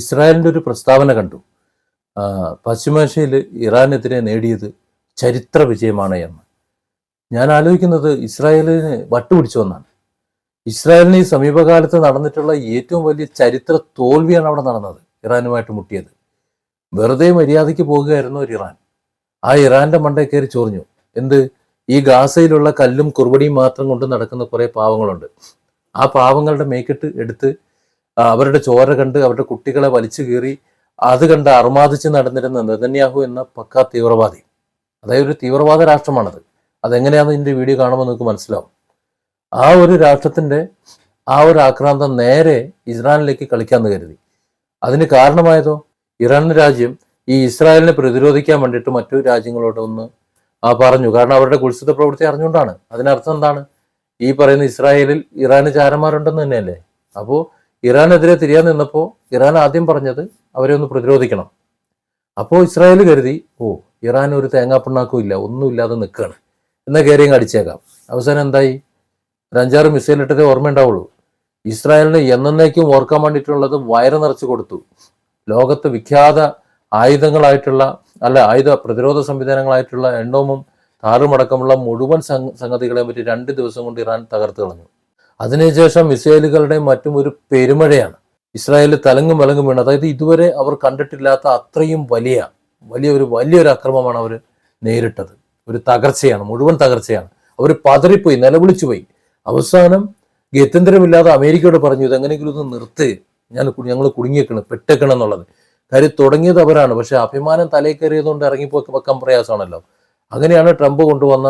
ഇസ്രായേലിന്റെ ഒരു പ്രസ്താവന കണ്ടു. പശ്ചിമേഷ്യയിൽ ഇറാനെതിരെ നേടിയത് ചരിത്ര വിജയമാണ് എന്ന്. ഞാൻ ആലോചിക്കുന്നത് ഇസ്രായേലിന് വട്ടുപിടിച്ചു എന്നാണ്. ഇസ്രായേലിന് ഈ സമീപകാലത്ത് നടന്നിട്ടുള്ള ഏറ്റവും വലിയ ചരിത്ര തോൽവിയാണ് അവിടെ നടന്നത് ഇറാനുമായിട്ട് മുട്ടിയത്. വെറുതെ മര്യാദയ്ക്ക് പോകുകയായിരുന്നു ഒരു ഇറാൻ. ആ ഇറാന്റെ മണ്ടേ കയറി ചൊറിഞ്ഞു. എന്ത്? ഈ ഗാസയിലുള്ള കല്ലും കുറുവടിയും മാത്രം കൊണ്ട് നടക്കുന്ന കുറേ പാവങ്ങളുണ്ട്. ആ പാവങ്ങളുടെ മേക്കിട്ട് എടുത്ത് അവരുടെ ചോര കണ്ട് അവരുടെ കുട്ടികളെ വലിച്ചു കീറി അത് കണ്ട് അർമാദിച്ച് നടന്നിരുന്ന നെതന്യാഹു എന്ന പക്ക തീവ്രവാദി. അതായത് ഒരു തീവ്രവാദ രാഷ്ട്രമാണത്. അതെങ്ങനെയാണെന്ന് ഇതിന്റെ വീഡിയോ കാണുമ്പോൾ നിങ്ങൾക്ക് മനസ്സിലാവും. ആ ഒരു രാഷ്ട്രത്തിന്റെ ആ ഒരു ആക്രാന്തം നേരെ ഇസ്രായേലിലേക്ക് കളിക്കാമെന്ന് കരുതി. അതിന് കാരണമായതോ? ഇറാൻ രാജ്യം ഈ ഇസ്രായേലിനെ പ്രതിരോധിക്കാൻ വേണ്ടിയിട്ട് മറ്റു രാജ്യങ്ങളോട് ഒന്ന് ആ പറഞ്ഞു. കാരണം അവരുടെ കുത്സിത പ്രവൃത്തി അറിഞ്ഞുകൊണ്ടാണ്. അതിനർത്ഥം എന്താണ്? ഈ പറയുന്ന ഇസ്രായേലിൽ ഇറാന് ചാരന്മാരുണ്ടെന്ന് തന്നെയല്ലേ? അപ്പോൾ ഇറാനെതിരെ തിരിയാൻ നിന്നപ്പോൾ ഇറാൻ ആദ്യം പറഞ്ഞത് അവരെ ഒന്ന് പ്രതിരോധിക്കണം. അപ്പോൾ ഇസ്രായേൽ കരുതി ഓ ഇറാൻ ഒരു തേങ്ങാപ്പിണ്ണാക്കും ഇല്ല ഒന്നുമില്ലാതെ നിൽക്കുകയാണ് എന്ന കയറിയും അടിച്ചേക്കാം അവസാനം എന്തായി? ഒരഞ്ചാറ് മിസൈൽ ഇട്ടതേ ഓർമ്മ ഉണ്ടാവുള്ളൂ. ഇസ്രായേലിന് എന്നേക്കും ഓർക്കാൻ വേണ്ടിയിട്ടുള്ളത് വയറ് നിറച്ച് കൊടുത്തു. ലോകത്ത് വിഖ്യാത ആയുധങ്ങളായിട്ടുള്ള അല്ല ആയുധ പ്രതിരോധ സംവിധാനങ്ങളായിട്ടുള്ള എണ്ണവും താറുമടക്കമുള്ള മുഴുവൻ സംഗതികളെ പറ്റി രണ്ട് ദിവസം കൊണ്ട് ഇറാൻ തകർത്ത് കളഞ്ഞു. അതിനുശേഷം മിസൈലുകളുടെയും മറ്റും ഒരു പെരുമഴയാണ്. ഇസ്രായേൽ തലങ്ങും മലങ്ങും വീണ്. അതായത് ഇതുവരെ അവർ കണ്ടിട്ടില്ലാത്ത അത്രയും വലിയ വലിയ ഒരു വലിയൊരു അക്രമമാണ് അവർ നേരിട്ടത്. ഒരു തകർച്ചയാണ് മുഴുവൻ തകർച്ചയാണ്. അവർ പതറിപ്പോയി നിലവിളിച്ചു പോയി അവസാനം ഗത്യന്തരമില്ലാതെ അമേരിക്കയോട് പറഞ്ഞു ഇതെങ്ങനെയെങ്കിലും ഒന്ന് നിർത്ത്. ഞാൻ ഞങ്ങൾ കുടുങ്ങിയേക്കണം പെട്ടേക്കണം എന്നുള്ളത്. കാര്യം തുടങ്ങിയത് അവരാണ്. പക്ഷെ അഭിമാനം തലയിൽ കയറിയതുകൊണ്ട് ഇറങ്ങിപ്പോ വെക്കാൻ പ്രയാസമാണല്ലോ. അങ്ങനെയാണ് ട്രംപ് കൊണ്ടുവന്ന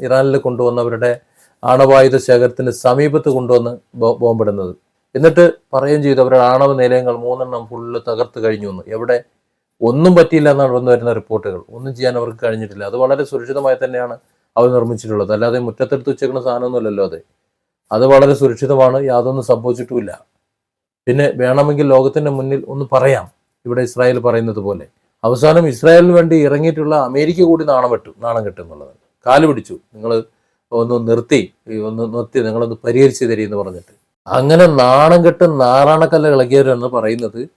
ഇറാനിൽ കൊണ്ടുവന്നവരുടെ ആണവായുധ ശേഖരത്തിന് സമീപത്ത് കൊണ്ടുവന്ന് ബോംബിടുന്നത്. എന്നിട്ട് പറയുകയും ചെയ്തു അവരുടെ ആണവ നിലയങ്ങൾ മൂന്നെണ്ണം ഫുള്ള് തകർത്ത് കഴിഞ്ഞു എന്ന്. എവിടെ? ഒന്നും പറ്റിയില്ല എന്നാണ് വന്നു വരുന്ന റിപ്പോർട്ടുകൾ. ഒന്നും ചെയ്യാൻ അവർക്ക് കഴിഞ്ഞിട്ടില്ല. അത് വളരെ സുരക്ഷിതമായി തന്നെയാണ് അവർ നിർമ്മിച്ചിട്ടുള്ളത്. അല്ലാതെ മുറ്റത്തെടുത്ത് വെച്ചേക്കുന്ന സാധനമൊന്നുമല്ലല്ലോ അത്. അത് വളരെ സുരക്ഷിതമാണ്. യാതൊന്നും സംഭവിച്ചിട്ടുമില്ല. പിന്നെ വേണമെങ്കിൽ ലോകത്തിന്റെ മുന്നിൽ ഒന്ന് പറയാം. ഇവിടെ ഇസ്രായേൽ പറയുന്നത് പോലെ. അവസാനം ഇസ്രായേലിന് വേണ്ടി ഇറങ്ങിയിട്ടുള്ള അമേരിക്ക കൂടി നാണം വെട്ടു നാണം കെട്ടും എന്നുള്ളത്. കാൽ പിടിച്ചു. നിങ്ങൾ ഒന്ന് നിർത്തി ഒന്ന് നിർത്തി നിങ്ങളൊന്ന് പരിഹരിച്ചു തരിയെന്ന് പറഞ്ഞിട്ട്. അങ്ങനെ നാണം കെട്ട് നാറാണക്കല്ല ഇളകിയവരെന്ന് പറയുന്നത്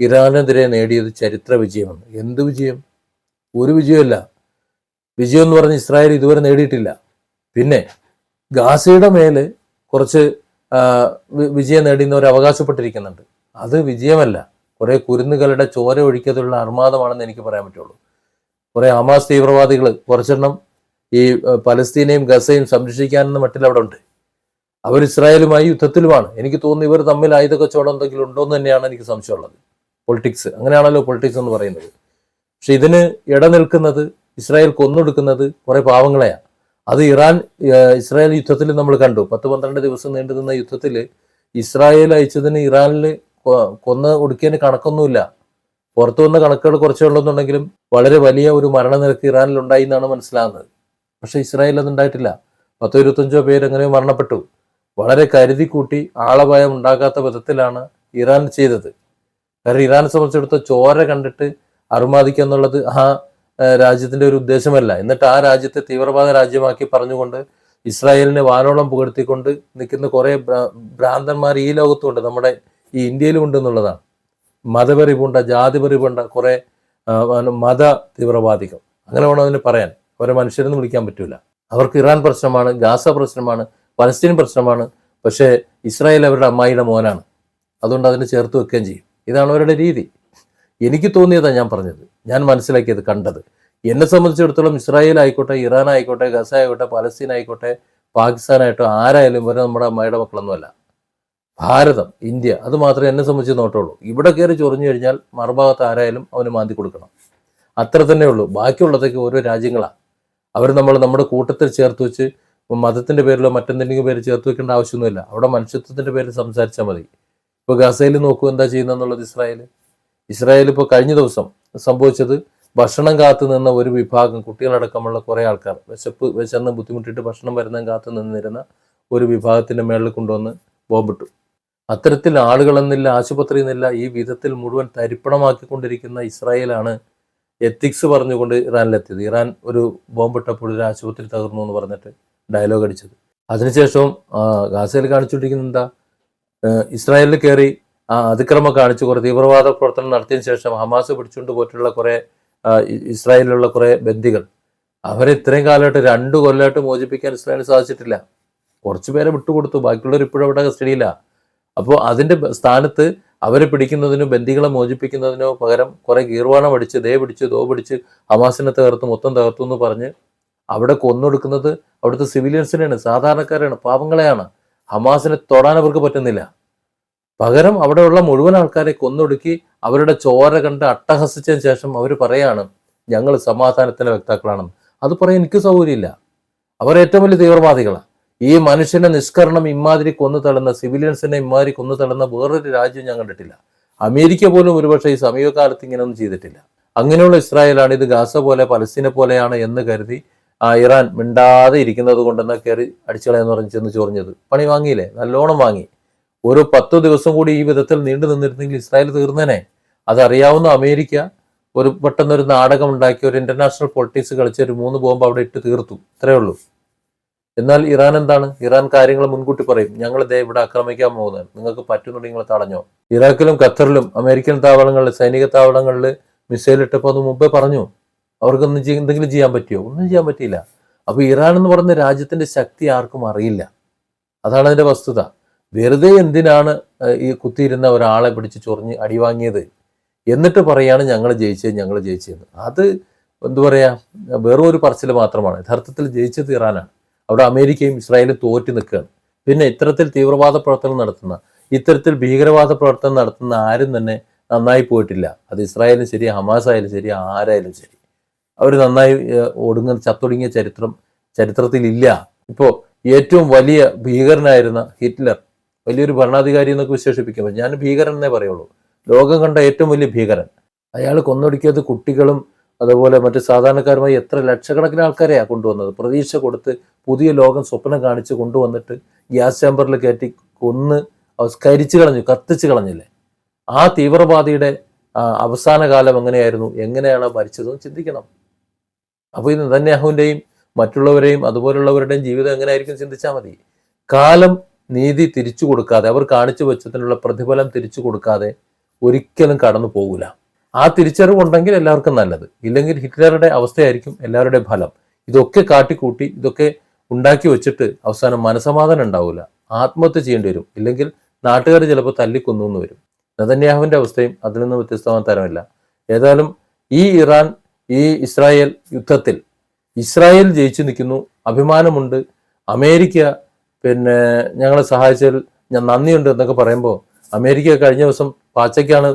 ഇറാനെതിരെ നേടിയത് ചരിത്ര വിജയമാണ്. എന്ത് വിജയം? ഒരു വിജയമല്ല. വിജയം എന്ന് പറഞ്ഞ് ഇസ്രായേൽ ഇതുവരെ നേടിയിട്ടില്ല. പിന്നെ ഗാസയുടെ മേൽ കുറച്ച് വിജയം നേടിയെന്നവർ അവകാശപ്പെട്ടിരിക്കുന്നുണ്ട്. അത് വിജയമല്ല. കുറേ കുരുന്നുകളുടെ ചോര ഒഴിക്കത്തുള്ള അർമാദമാണെന്ന് എനിക്ക് പറയാൻ പറ്റുള്ളൂ. കുറേ ഹമാസ് തീവ്രവാദികൾ കുറച്ചെണ്ണം ഈ പലസ്തീനയും ഗസയും സംരക്ഷിക്കാനെന്ന മട്ടിൽ അവിടെ ഉണ്ട് അവർ ഇസ്രായേലുമായി യുദ്ധത്തിലുമാണ്. എനിക്ക് തോന്നുന്നു ഇവർ തമ്മിൽ ആയുധ കച്ചവടം എന്തെങ്കിലും ഉണ്ടോ എന്ന് തന്നെയാണ് എനിക്ക് സംശയമുള്ളത്. പൊളിറ്റിക്സ് അങ്ങനെയാണല്ലോ പൊളിറ്റിക്സ് എന്ന് പറയുന്നത്. പക്ഷെ ഇതിന് ഇടനിൽക്കുന്നത് ഇസ്രായേൽ കൊന്നൊടുക്കുന്നത് കുറെ പാവങ്ങളെയാണ്. അത് ഇറാൻ ഇസ്രായേൽ യുദ്ധത്തിൽ നമ്മൾ കണ്ടു. പത്ത് പന്ത്രണ്ട് ദിവസം നീണ്ടു നിന്ന യുദ്ധത്തിൽ ഇസ്രായേൽ അയച്ചതിന് ഇറാനിൽ കൊന്ന് ഒടുക്കിയതിന് കണക്കൊന്നുമില്ല. പുറത്തു വന്ന കണക്കുകൾ കുറച്ചേ ഉള്ളെന്നുണ്ടെങ്കിലും വളരെ വലിയ ഒരു മരണനിരക്ക് ഇറാനിൽ ഉണ്ടായി എന്നാണ് മനസ്സിലാകുന്നത്. പക്ഷെ ഇസ്രായേൽ അതുണ്ടായിട്ടില്ല പത്തോ ഇരുപത്തഞ്ചോ പേര് എങ്ങനെയോ മരണപ്പെട്ടു. വളരെ കരുതി കൂട്ടി ആളപായം ഉണ്ടാകാത്ത വിധത്തിലാണ് ഇറാൻ ചെയ്തത്. കാരണം ഇറാനെ സംബന്ധിച്ചിടത്ത് ചോര കണ്ടിട്ട് അറുമാദിക്കുക എന്നുള്ളത് ആ രാജ്യത്തിന്റെ ഒരു ഉദ്ദേശമല്ല. എന്നിട്ട് ആ രാജ്യത്തെ തീവ്രവാദ രാജ്യമാക്കി പറഞ്ഞുകൊണ്ട് ഇസ്രായേലിനെ വാനോളം പുകഴ്ത്തിക്കൊണ്ട് നിൽക്കുന്ന കുറേ ഭ്രാ- ഭ്രാന്തന്മാർ ഈ ലോകത്തുണ്ട്. നമ്മുടെ ഈ ഇന്ത്യയിലും ഉണ്ട് എന്നുള്ളതാണ്. മതപരിപുണ്ട ജാതിപരിപുണ്ട കുറെ മത തീവ്രവാദികൾ. അങ്ങനെ വേണം അതിന് പറയാൻ. അവരെ മനുഷ്യരെന്ന് വിളിക്കാൻ പറ്റൂല. അവർക്ക് ഇറാൻ പ്രശ്നമാണ് ഗാസ പ്രശ്നമാണ് പലസ്തീൻ പ്രശ്നമാണ് പക്ഷേ ഇസ്രായേൽ അവരുടെ അമ്മായിയുടെ മോനാണ്. അതുകൊണ്ട് അതിനെ ചേർത്ത് വെക്കുകയും ചെയ്യും. ഇതാണ് അവരുടെ രീതി. എനിക്ക് തോന്നിയതാണ് ഞാൻ പറഞ്ഞത്. ഞാൻ മനസ്സിലാക്കിയത് കണ്ടത്. എന്നെ സംബന്ധിച്ചിടത്തോളം ഇസ്രായേൽ ആയിക്കോട്ടെ ഇറാൻ ആയിക്കോട്ടെ ഗസ ആയിക്കോട്ടെ പലസ്തീൻ ആയിക്കോട്ടെ പാകിസ്ഥാനായിട്ടോ ആരായാലും ഇവരെ നമ്മുടെ അമ്മയുടെ മക്കളൊന്നുമല്ല. ഭാരതം ഇന്ത്യ അത് മാത്രമേ എന്നെ സംബന്ധിച്ച് നോട്ടുള്ളൂ. ഇവിടെ കയറി ചൊറിഞ്ഞു കഴിഞ്ഞാൽ മറുഭാഗത്ത് ആരായാലും അവന് മാന്തി കൊടുക്കണം. അത്ര തന്നെ ഉള്ളൂ. ബാക്കിയുള്ളതൊക്കെ ഓരോ രാജ്യങ്ങളാണ് അവർ നമ്മൾ നമ്മുടെ കൂട്ടത്തിൽ ചേർത്ത് വെച്ച് മതത്തിന്റെ പേരിലോ മറ്റെന്തെങ്കിലും പേര് ചേർത്ത് വെക്കേണ്ട ആവശ്യമൊന്നുമില്ല. അവിടെ മനുഷ്യത്വത്തിന്റെ പേരിൽ സംസാരിച്ചാൽ മതി. ഇപ്പോൾ ഗസയിൽ നോക്കൂ എന്താ ചെയ്യുന്നതെന്നുള്ളത് ഇസ്രായേൽ ഇസ്രായേൽ ഇപ്പോൾ കഴിഞ്ഞ ദിവസം സംഭവിച്ചത് ഭക്ഷണം കാത്തു നിന്ന ഒരു വിഭാഗം കുട്ടികളടക്കമുള്ള കുറേ ആൾക്കാർ. വിശപ്പ് വിശന്ന് ബുദ്ധിമുട്ടിയിട്ട് ഭക്ഷണം വരുന്ന കാത്തു നിന്നിരുന്ന ഒരു വിഭാഗത്തിന്റെ മേളിൽ കൊണ്ടുവന്ന് ബോംബിട്ടു. അത്തരത്തിൽ ആളുകളെന്നില്ല ആശുപത്രി എന്നില്ല ഈ വിധത്തിൽ മുഴുവൻ തരിപ്പണമാക്കിക്കൊണ്ടിരിക്കുന്ന ഇസ്രായേലാണ് എത്തിക്സ് പറഞ്ഞുകൊണ്ട് ഇറാനിലെത്തിയത്. ഇറാൻ ഒരു ബോംബിട്ടപ്പോൾ ഒരു ആശുപത്രി തകർന്നു എന്ന് പറഞ്ഞിട്ട് ഡയലോഗ് അടിച്ചത്. അതിനുശേഷം ഗാസയിൽ കാണിച്ചുകൊണ്ടിരിക്കുന്നത് എന്താ? ഇസ്രായേലിൽ കയറി അതിക്രമം കാണിച്ചു കുറെ തീവ്രവാദ പ്രവർത്തനം നടത്തിയതിനു ശേഷം ഹമാസ് പിടിച്ചുകൊണ്ട് പോയിട്ടുള്ള കുറേ ഇസ്രായേലിലുള്ള കുറേ ബന്ദികൾ. അവരെ ഇത്രയും കാലമായിട്ട് രണ്ട് കൊല്ലമായിട്ട് മോചിപ്പിക്കാൻ ഇസ്രായേലിന് സാധിച്ചിട്ടില്ല. കുറച്ച് പേരെ വിട്ടുകൊടുത്തു. ബാക്കിയുള്ളവർ ഇപ്പോഴും അവിടെ കസ്റ്റഡിയില്ല അപ്പോൾ അതിന്റെ സ്ഥാനത്ത് അവരെ പിടിക്കുന്നതിനോ ബന്ദികളെ മോചിപ്പിക്കുന്നതിനോ പകരം കുറെ ഗീർവാണം അടിച്ച് ദേ പിടിച്ച് ദോ പിടിച്ച് ഹമാസിനെ തകർത്ത് മൊത്തം തകർത്തു എന്ന് പറഞ്ഞ് അവിടെ കൊന്നൊടുക്കുന്നത് അവിടുത്തെ സിവിലിയൻസിനെയാണ് സാധാരണക്കാരാണ് പാവങ്ങളെയാണ്. ഹമാസിനെ തൊടാൻ അവർക്ക് പറ്റുന്നില്ല. പകരം അവിടെയുള്ള മുഴുവൻ ആൾക്കാരെ കൊന്നൊടുക്കി അവരുടെ ചോര കണ്ട് അട്ടഹസിച്ചതിന് ശേഷം അവർ പറയാണ് ഞങ്ങൾ സമാധാനത്തിന്റെ വ്യക്താക്കളാണെന്ന് അത് പറയാൻ എനിക്ക് സൗകര്യമില്ല. അവർ ഏറ്റവും വലിയ തീവ്രവാദികളാണ് ഈ മനുഷ്യനെ നിഷ്കരണം ഇമാതിരി കൊന്നു തള്ളുന്ന സിവിലിയൻസിനെ ഇമാതിരി കൊന്നു തള്ളുന്ന വേറൊരു രാജ്യം ഞാൻ കണ്ടിട്ടില്ല. അമേരിക്ക പോലും ഒരുപക്ഷെ ഈ സമീപകാലത്ത് ഇങ്ങനെയൊന്നും ചെയ്തിട്ടില്ല. അങ്ങനെയുള്ള ഇസ്രായേലാണ് ഇത് ഗാസ പോലെ പലസ്തീനെ പോലെയാണ് എന്ന് കരുതി ആ ഇറാൻ മിണ്ടാതെ ഇരിക്കുന്നത് കൊണ്ടെന്ന് കയറി അടിച്ചുകളയെന്ന് പറഞ്ഞ് ചെന്ന് ചൊറിഞ്ഞത്. പണി വാങ്ങിയില്ലേ? നല്ലോണം വാങ്ങി. ഒരു പത്തു ദിവസം കൂടി ഈ വിധത്തിൽ നീണ്ടു നിന്നിരുന്നെങ്കിൽ ഇസ്രായേൽ തീർന്നേനെ. അതറിയാവുന്ന അമേരിക്ക ഒരു പെട്ടെന്ന് ഒരു നാടകം ഉണ്ടാക്കി ഒരു ഇന്റർനാഷണൽ പൊളിറ്റിക്സ് കളിച്ച് ഒരു മൂന്ന് ബോംബ് അവിടെ ഇട്ട് തീർത്തു. ഇത്രയേ ഉള്ളൂ. എന്നാൽ ഇറാൻ എന്താണ്? ഇറാൻ കാര്യങ്ങൾ മുൻകൂട്ടി പറയും. ഞങ്ങൾ ദേ ഇവിടെ ആക്രമിക്കാൻ പോകുന്നത്. നിങ്ങൾക്ക് പറ്റുന്നുണ്ടെങ്കിൽ നിങ്ങൾ തടഞ്ഞോ? ഇറാഖിലും ഖത്തറിലും അമേരിക്കൻ താവളങ്ങളിൽ സൈനിക താവളങ്ങളിൽ മിസൈൽ ഇട്ടപ്പോൾ അത് മുമ്പേ പറഞ്ഞു. അവർക്കൊന്നും എന്തെങ്കിലും ചെയ്യാൻ പറ്റിയോ? ഒന്നും ചെയ്യാൻ പറ്റിയില്ല. അപ്പോൾ ഇറാൻ എന്ന് പറയുന്ന രാജ്യത്തിന്റെ ശക്തി ആർക്കും അറിയില്ല. അതാണ് അതിന്റെ വസ്തുത. വെറുതെ എന്തിനാണ് ഈ കുത്തിയിരുന്ന ഒരാളെ പിടിച്ച് ചൊറിഞ്ഞ് അടിവാങ്ങിയത് എന്നിട്ട് പറയാണ് ഞങ്ങൾ ജയിച്ചത് ഞങ്ങൾ ജയിച്ചതെന്ന് അത് എന്താ പറയാ വെറും ഒരു പറച്ചിൽ മാത്രമാണ്. യഥാർത്ഥത്തിൽ ജയിച്ചത് ഇറാനാണ്. അവിടെ അമേരിക്കയും ഇസ്രായേലും തോറ്റു നിൽക്കുകയാണ്. പിന്നെ ഇത്തരത്തിൽ തീവ്രവാദ പ്രവർത്തനം നടത്തുന്ന ഇത്തരത്തിൽ ഭീകരവാദ പ്രവർത്തനം നടത്തുന്ന ആരും തന്നെ നന്നായി പോയിട്ടില്ല. അത് ഇസ്രായേലും ശരി ഹമാസ് ആയാലും ശരി ആരായാലും ശരി. അവർ നന്നായി ഒടുങ്ങുന്ന ചത്തൊടുങ്ങിയ ചരിത്രം ചരിത്രത്തിൽ ഇല്ല ഇപ്പോൾ ഏറ്റവും വലിയ ഭീകരനായിരുന്ന ഹിറ്റ്ലർ വലിയൊരു ഭരണാധികാരി എന്നൊക്കെ വിശേഷിപ്പിക്കുമ്പോൾ ഞാൻ ഭീകരൻ എന്നേ പറയുള്ളൂ. ലോകം കണ്ട ഏറ്റവും വലിയ ഭീകരൻ. അയാൾ കൊന്നൊടുക്കിയത് കുട്ടികളും അതുപോലെ മറ്റ് സാധാരണക്കാരുമായി എത്ര ലക്ഷക്കണക്കിന് ആൾക്കാരെയാണ് കൊണ്ടുവന്നത്. പ്രതീക്ഷ കൊടുത്ത് പുതിയ ലോകം സ്വപ്നം കാണിച്ച് കൊണ്ടുവന്നിട്ട് ഗ്യാസ് ചേമ്പറിൽ കയറ്റി കൊന്ന് കരിച്ചു കളഞ്ഞു കത്തിച്ചു കളഞ്ഞില്ലേ? ആ തീവ്രവാദിയുടെ അവസാന കാലം എങ്ങനെയായിരുന്നു? എങ്ങനെയാണ് മരിച്ചതെന്ന് ചിന്തിക്കണം. അപ്പോൾ ഈ നെതന്യാഹുവിന്റെയും മറ്റുള്ളവരെയും അതുപോലുള്ളവരുടെയും ജീവിതം എങ്ങനെയായിരിക്കും ചിന്തിച്ചാൽ മതി. കാലം നീതി തിരിച്ചു കൊടുക്കാതെ അവർ കാണിച്ചു വെച്ചതിനുള്ള പ്രതിഫലം തിരിച്ചു കൊടുക്കാതെ ഒരിക്കലും കടന്നു പോകില്ല ആ തിരിച്ചറിവുണ്ടെങ്കിൽ എല്ലാവർക്കും നല്ലത്. ഇല്ലെങ്കിൽ ഹിറ്റ്ലറുടെ അവസ്ഥയായിരിക്കും എല്ലാവരുടെയും ഫലം. ഇതൊക്കെ കാട്ടിക്കൂട്ടി ഇതൊക്കെ ഉണ്ടാക്കി വെച്ചിട്ട് അവസാനം മനസമാധാനം ഉണ്ടാവില്ല ആത്മഹത്യ ചെയ്യേണ്ടി വരും. ഇല്ലെങ്കിൽ നാട്ടുകാർ ചിലപ്പോൾ തല്ലിക്കൊന്നു എന്ന് വരും. നതന്യാഹുവിന്റെ അവസ്ഥയും അതിൽ നിന്ന് വ്യത്യസ്തമായ തരമില്ല. ഏതായാലും ഈ ഇറാൻ ഈ ഇസ്രായേൽ യുദ്ധത്തിൽ ഇസ്രായേൽ ജയിച്ചു നിൽക്കുന്നു. അഭിമാനമുണ്ട്. അമേരിക്ക പിന്നെ ഞങ്ങളെ സഹായിച്ചതിൽ ഞാൻ നന്ദിയുണ്ട് എന്നൊക്കെ പറയുമ്പോൾ അമേരിക്ക കഴിഞ്ഞ ദിവസം പാച്ചയ്ക്കാണ്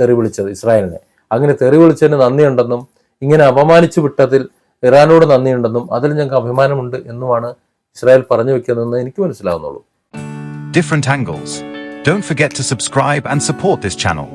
തെറി വിളിച്ചത് ഇസ്രായേലിനെ. അങ്ങനെ തെറി വിളിച്ചതിന് നന്ദിയുണ്ടെന്നും ഇങ്ങനെ അപമാനിച്ചു വിട്ടതിൽ ഇറാനോട് നന്ദിയുണ്ടെന്നും അതിൽ ഞങ്ങൾക്ക് അഭിമാനമുണ്ട് എന്നുമാണ് ഇസ്രായേൽ പറഞ്ഞു വെക്കുന്നതെന്ന് എനിക്ക് മനസ്സിലാവുന്നുള്ളൂ different angles. Don't forget to subscribe and support this channel.